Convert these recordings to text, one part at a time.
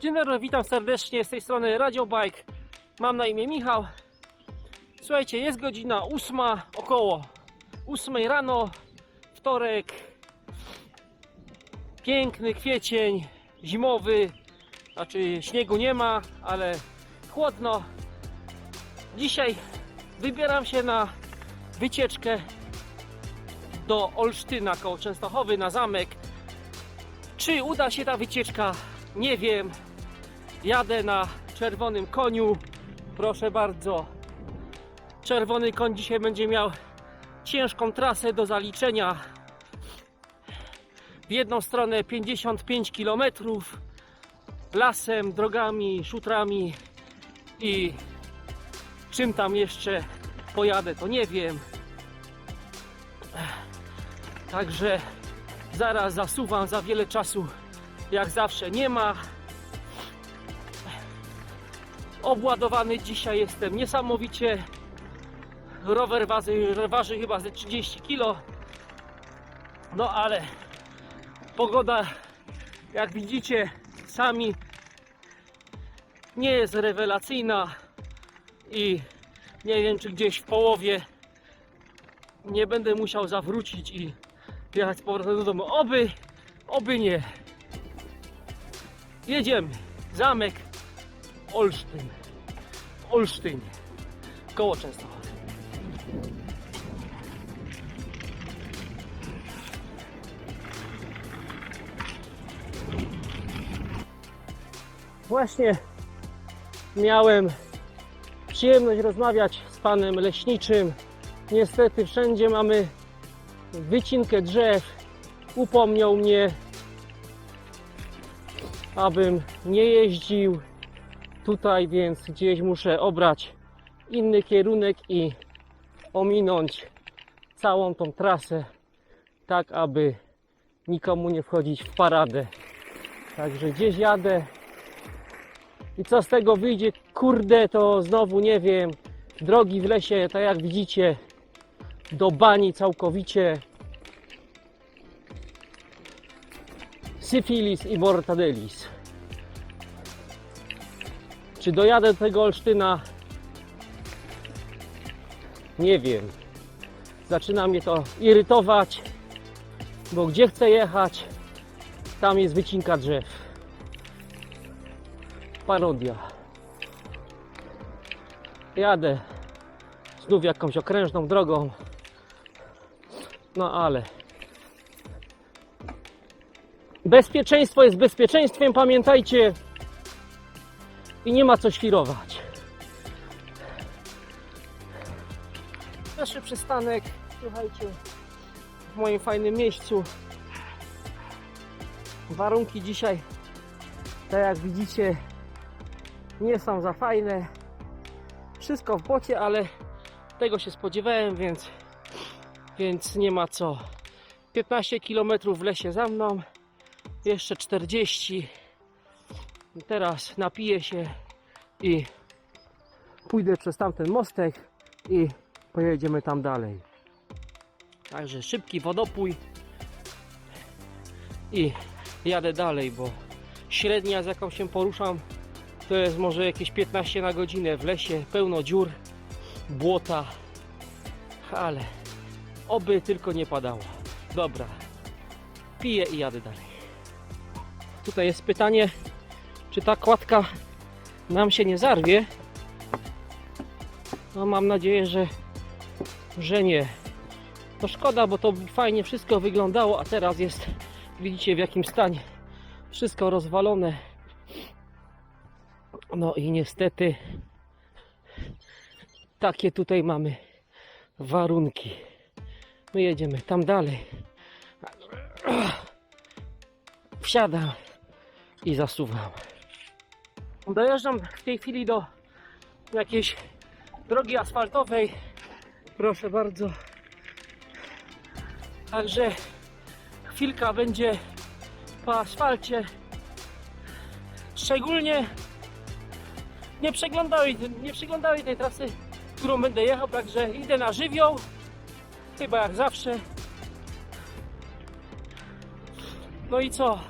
Dzień dobry, witam serdecznie z tej strony Radio Bike. Mam na imię Michał. Słuchajcie, jest godzina ósma, około 8 rano, wtorek. Piękny kwiecień, zimowy, znaczy śniegu nie ma, ale chłodno. Dzisiaj wybieram się na wycieczkę do Olsztyna koło Częstochowy na zamek. Czy uda się ta wycieczka? Nie wiem. Jadę na czerwonym koniu. Proszę bardzo. Czerwony koń dzisiaj będzie miał ciężką trasę do zaliczenia. W jedną stronę 55 km lasem, drogami, szutrami i czym tam jeszcze pojadę, to nie wiem. Także zaraz zasuwam za wiele czasu jak zawsze nie ma obładowany dzisiaj jestem niesamowicie rower waży, waży chyba ze 30 kg no ale pogoda jak widzicie sami nie jest rewelacyjna i nie wiem czy gdzieś w połowie nie będę musiał zawrócić i jechać z powrotem do domu. Oby, oby nie. Jedziemy. Zamek Olsztyn. Olsztyn. Koło Częstochowy. Właśnie miałem przyjemność rozmawiać z panem leśniczym. Niestety wszędzie mamy wycinkę drzew. Upomniał mnie, abym nie jeździł tutaj, więc gdzieś muszę obrać inny kierunek i ominąć całą tą trasę, tak aby nikomu nie wchodzić w paradę. Także gdzieś jadę i co z tego wyjdzie, kurde, to znowu nie wiem. Drogi w lesie, tak jak widzicie, do bani całkowicie. Syfilis i mortadelis. Czy dojadę do tego Olsztyna? Nie wiem. Zaczyna mnie to irytować, bo gdzie chcę jechać, tam jest wycinka drzew. Parodia. Jadę znów jakąś okrężną drogą. No ale bezpieczeństwo jest bezpieczeństwem, pamiętajcie. I nie ma co świrować. Pierwszy przystanek, słuchajcie, w moim fajnym miejscu. Warunki dzisiaj, tak jak widzicie, nie są za fajne. Wszystko w bocie, ale tego się spodziewałem, więc, więc nie ma co. 15 km w lesie za mną, jeszcze 40. Teraz napiję się i pójdę przez tamten mostek i pojedziemy tam dalej. Także szybki wodopój i jadę dalej, bo średnia z jaką się poruszam to jest może jakieś 15 na godzinę w lesie, pełno dziur, błota, ale oby tylko nie padało. Dobra, piję i jadę dalej. Tutaj jest pytanie, czy ta kładka nam się nie zarwie. No mam nadzieję, że, że nie. To szkoda, bo to fajnie wszystko wyglądało, a teraz jest, widzicie w jakim stanie. Wszystko rozwalone. No i niestety takie tutaj mamy warunki. My jedziemy tam dalej. Wsiadam i zasuwam. Dojeżdżam w tej chwili do jakiejś drogi asfaltowej. Proszę bardzo. Także chwilka będzie po asfalcie. Szczególnie nie przeglądały, nie przeglądały tej trasy, którą będę jechał, także idę na żywioł. Chyba jak zawsze. No i co?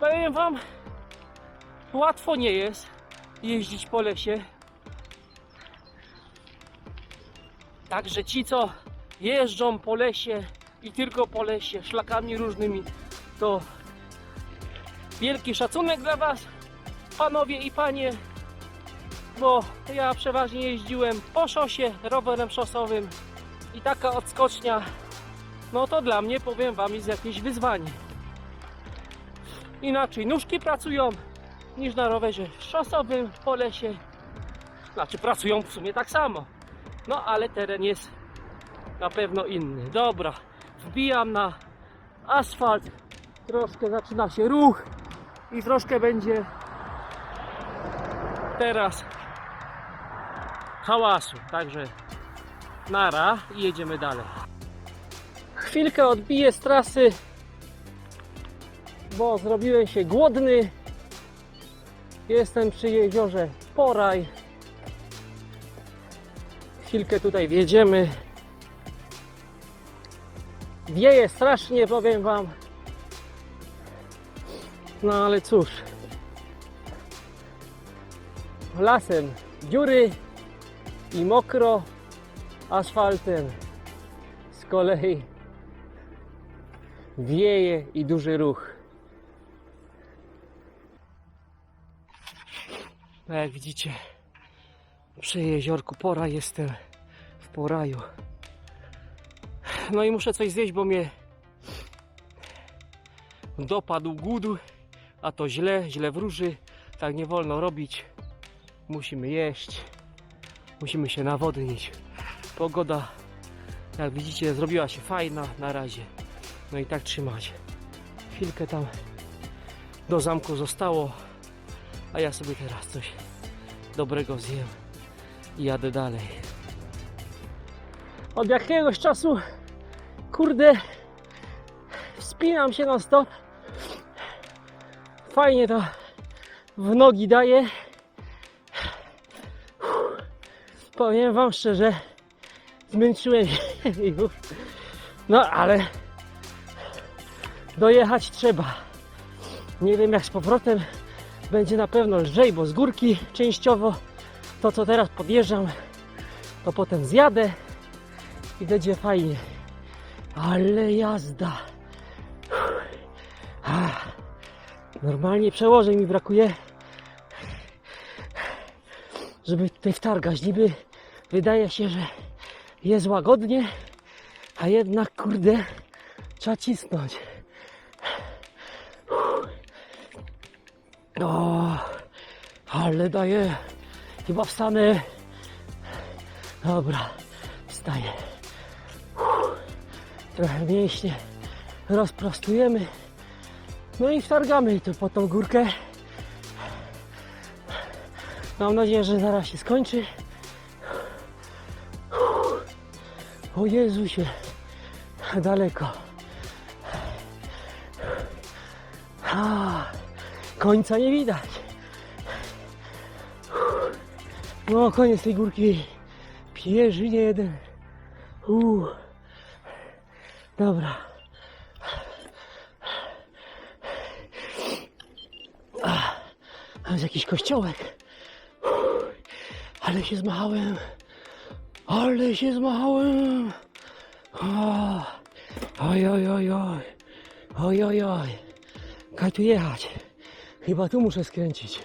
Powiem wam, łatwo nie jest jeździć po lesie. Także ci, co jeżdżą po lesie i tylko po lesie, szlakami różnymi, to wielki szacunek dla Was, panowie i panie, bo ja przeważnie jeździłem po szosie, rowerem szosowym i taka odskocznia, no to dla mnie, powiem Wam, jest jakieś wyzwanie. Inaczej nóżki pracują niż na rowerze szosowym po lesie. Znaczy pracują w sumie tak samo. No ale teren jest na pewno inny. Dobra, wbijam na asfalt. Troszkę zaczyna się ruch i troszkę będzie teraz hałasu. Także nara i jedziemy dalej. Chwilkę odbiję z trasy, bo zrobiłem się głodny. Jestem przy jeziorze Poraj. Chwilkę tutaj wjedziemy. Wieje strasznie, powiem Wam. No ale cóż. Lasem dziury i mokro, asfaltem z kolei wieje i duży ruch. No jak widzicie, przy jeziorku Pora jestem w Poraju. No i muszę coś zjeść, bo mnie dopadł głód, a to źle, źle wróży. Tak nie wolno robić. Musimy jeść. Musimy się nawodnić. Pogoda, jak widzicie, zrobiła się fajna na razie. No i tak trzymać. Chwilkę tam do zamku zostało, a ja sobie teraz coś dobrego zjem i jadę dalej. Od jakiegoś czasu, kurde, wspinam się na stop. Fajnie to w nogi daje. Powiem Wam szczerze, zmęczyłem się już. No ale dojechać trzeba. Nie wiem jak z powrotem będzie na pewno lżej, bo z górki częściowo to co teraz podjeżdżam, to potem zjadę i będzie fajnie. Ale jazda. Normalnie przełożeń mi brakuje, żeby tutaj wtargać. Niby wydaje się, że jest łagodnie, a jednak kurde trzeba cisnąć. O, ale daje. Chyba wstanę. Dobra, wstaję. Trochę mięśnie rozprostujemy. No i wtargamy tu po tą górkę. Mam nadzieję, że zaraz się skończy. O Jezusie, daleko. A, końca nie widać. No, koniec tej górki. Pierzynie jeden. Uuu. Dobra. A jest jakiś kościołek. Ale się zmachałem. Ale się zmachałem. Oj, oj, oj, oj. Oj, oj, oj. Kaj tu jechać? Chyba tu muszę skręcić.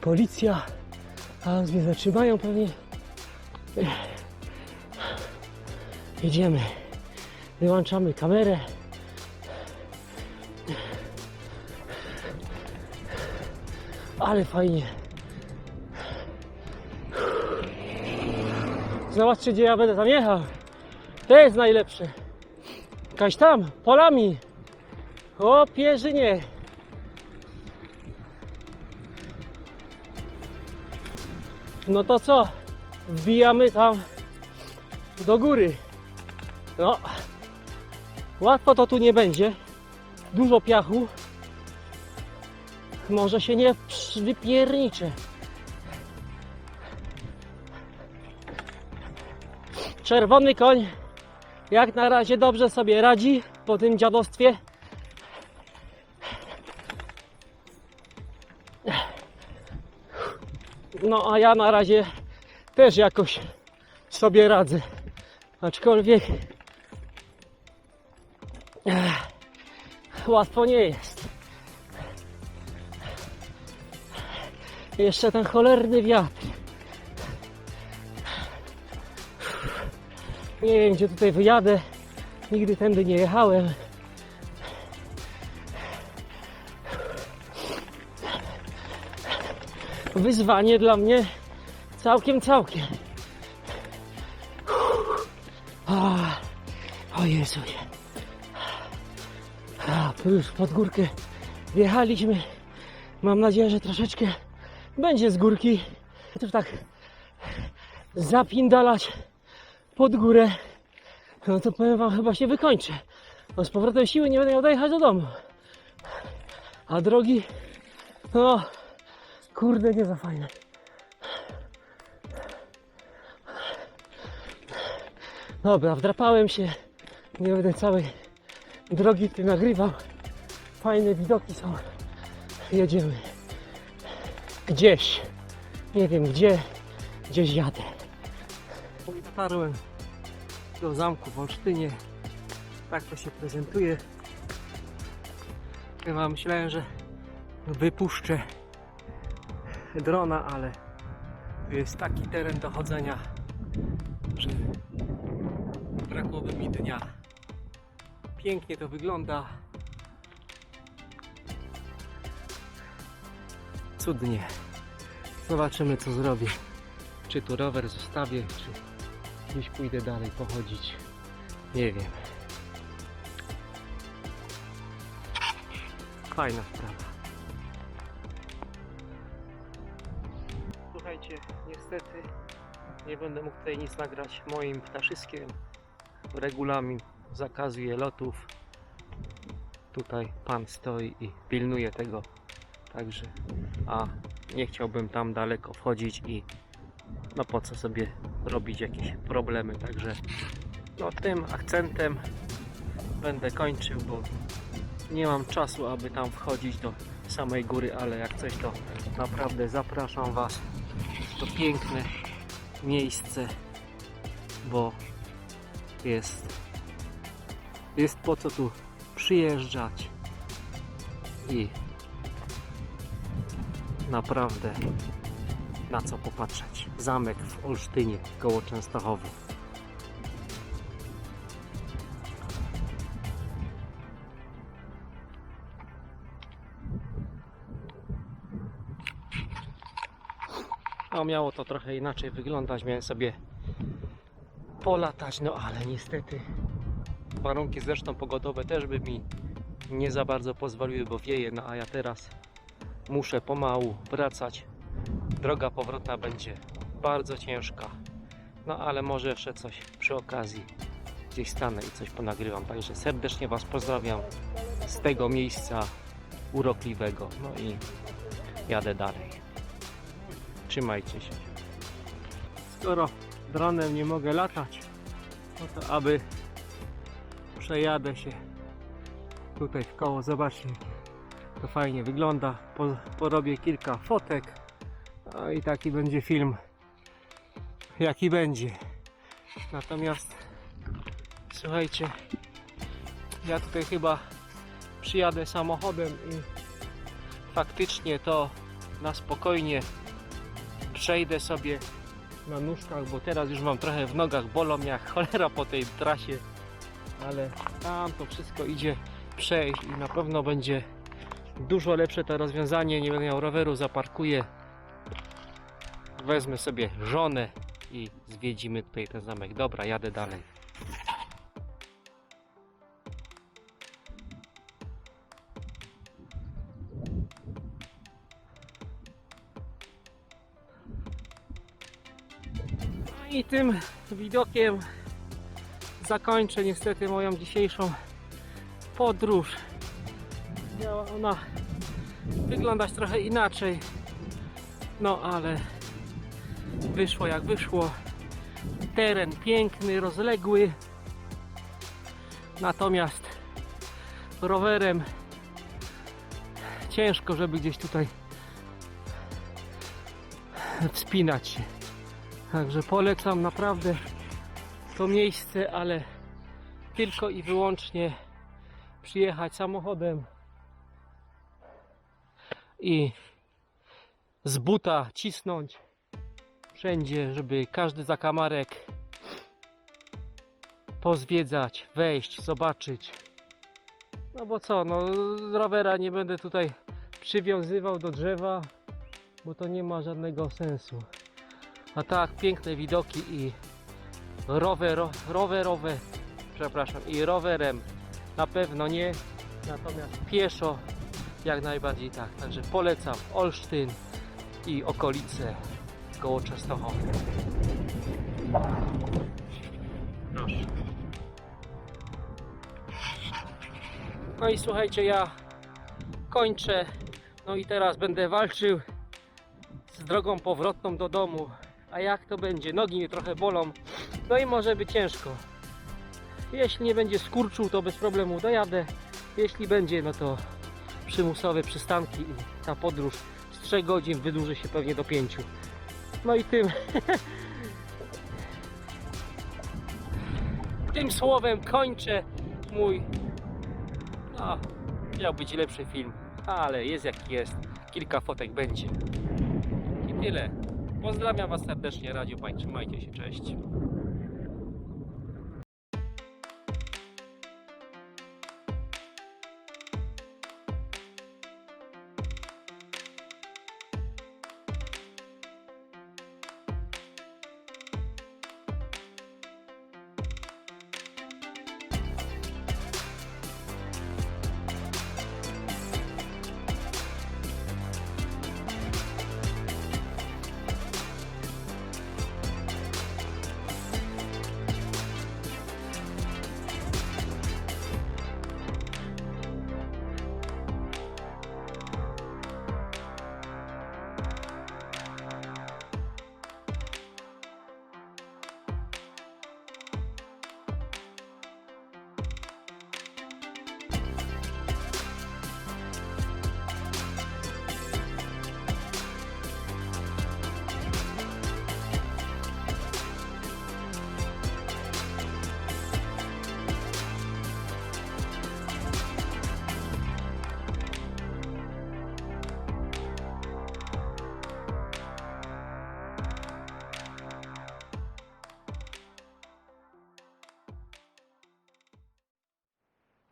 Policja. A mnie zatrzymają pewnie. Jedziemy. Wyłączamy kamerę. Ale fajnie. Zobaczcie, gdzie ja będę tam jechał. To jest najlepsze. Kaś tam, polami. O, pierzynie. No to co? Wbijamy tam do góry. No, łatwo to tu nie będzie. Dużo piachu. Może się nie wypierniczę. Czerwony koń jak na razie dobrze sobie radzi po tym dziadostwie. No a ja na razie też jakoś sobie radzę. Aczkolwiek łatwo nie jest. Jeszcze ten cholerny wiatr. Nie wiem gdzie tutaj wyjadę. Nigdy tędy nie jechałem. Wyzwanie dla mnie całkiem, całkiem. A, o Jezu. A, tu już pod górkę wjechaliśmy. Mam nadzieję, że troszeczkę będzie z górki. To tak zapindalać pod górę. No to powiem wam, chyba się wykończę. No z powrotem siły nie będę miał dojechać do domu. A drogi, no kurde, nie za fajne. Dobra, wdrapałem się. Nie będę całej drogi tu nagrywał. Fajne widoki są. Jedziemy. Gdzieś. Nie wiem gdzie. Gdzieś jadę. Dotarłem do zamku w Olsztynie. Tak to się prezentuje. Chyba myślałem, że wypuszczę drona, ale tu jest taki teren do chodzenia, że brakłoby mi dnia. Pięknie to wygląda. Cudnie. Zobaczymy co zrobię. Czy tu rower zostawię, czy gdzieś pójdę dalej pochodzić. Nie wiem. Fajna sprawa. Niestety nie będę mógł tutaj nic nagrać moim ptaszyskiem. Regulamin zakazuje lotów. Tutaj pan stoi i pilnuje tego. Także, a nie chciałbym tam daleko wchodzić i no po co sobie robić jakieś problemy. Także, no tym akcentem będę kończył, bo nie mam czasu, aby tam wchodzić do samej góry, ale jak coś to naprawdę zapraszam Was. To piękne miejsce, bo jest, jest po co tu przyjeżdżać i naprawdę na co popatrzeć. Zamek w Olsztynie koło Częstochowy. No miało to trochę inaczej wyglądać, miałem sobie polatać, no ale niestety. Warunki zresztą pogodowe też by mi nie za bardzo pozwoliły, bo wieje, no a ja teraz muszę pomału wracać. Droga powrotna będzie bardzo ciężka, no ale może jeszcze coś przy okazji gdzieś stanę i coś ponagrywam, także serdecznie Was pozdrawiam z tego miejsca urokliwego, no i jadę dalej. Trzymajcie się. Skoro dronem nie mogę latać, no to aby przejadę się tutaj w koło. Zobaczcie, to fajnie wygląda. Po, porobię kilka fotek. No i taki będzie film, jaki będzie. Natomiast słuchajcie, ja tutaj chyba przyjadę samochodem i faktycznie to na spokojnie przejdę sobie na nóżkach, bo teraz już mam trochę w nogach bolą jak cholera po tej trasie, ale tam to wszystko idzie przejść i na pewno będzie dużo lepsze to rozwiązanie. Nie będę miał roweru, zaparkuję, wezmę sobie żonę i zwiedzimy tutaj ten zamek. Dobra, jadę dalej. I tym widokiem zakończę niestety moją dzisiejszą podróż. Miała ona wyglądać trochę inaczej. No ale wyszło jak wyszło. Teren piękny, rozległy. Natomiast rowerem ciężko, żeby gdzieś tutaj wspinać się. Także polecam naprawdę to miejsce, ale tylko i wyłącznie przyjechać samochodem i z buta cisnąć wszędzie, żeby każdy zakamarek pozwiedzać, wejść, zobaczyć. No bo co, no rowera nie będę tutaj przywiązywał do drzewa, bo to nie ma żadnego sensu. A tak, piękne widoki i rowero, rowerowe, przepraszam, i rowerem na pewno nie, natomiast pieszo jak najbardziej tak. Także polecam Olsztyn i okolice koło Częstochowy. No i słuchajcie, ja kończę. No i teraz będę walczył z drogą powrotną do domu. A jak to będzie? Nogi mnie trochę bolą. No i może być ciężko. Jeśli nie będzie skurczu, to bez problemu dojadę. Jeśli będzie, no to przymusowe przystanki i ta podróż z 3 godzin wydłuży się pewnie do 5. No i tym tym słowem kończę mój no, miał być lepszy film, ale jest jaki jest. Kilka fotek będzie. I tyle. Pozdrawiam Was serdecznie, Radio Pań. Trzymajcie się, cześć.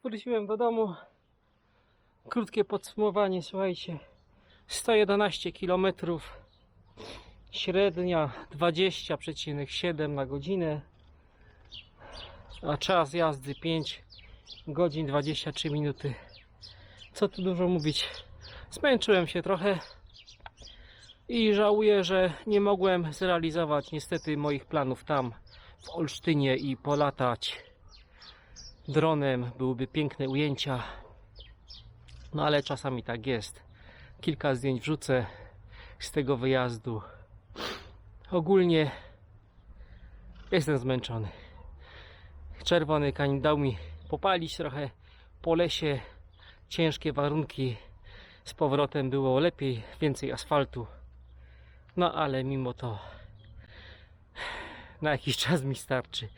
Wróciłem do domu. Krótkie podsumowanie, słuchajcie. 111 km. Średnia 20,7 na godzinę. A czas jazdy 5 godzin 23 minuty. Co tu dużo mówić. Zmęczyłem się trochę i żałuję, że nie mogłem zrealizować niestety moich planów tam w Olsztynie i polatać dronem byłyby piękne ujęcia. No ale czasami tak jest. Kilka zdjęć wrzucę z tego wyjazdu. Ogólnie jestem zmęczony. Czerwony kań dał mi popalić trochę po lesie. Ciężkie warunki. Z powrotem było lepiej, więcej asfaltu. No ale mimo to na jakiś czas mi starczy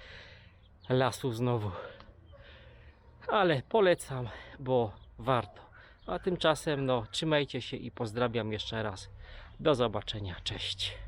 lasu znowu ale polecam, bo warto. A tymczasem, no, trzymajcie się i pozdrawiam jeszcze raz. Do zobaczenia, cześć.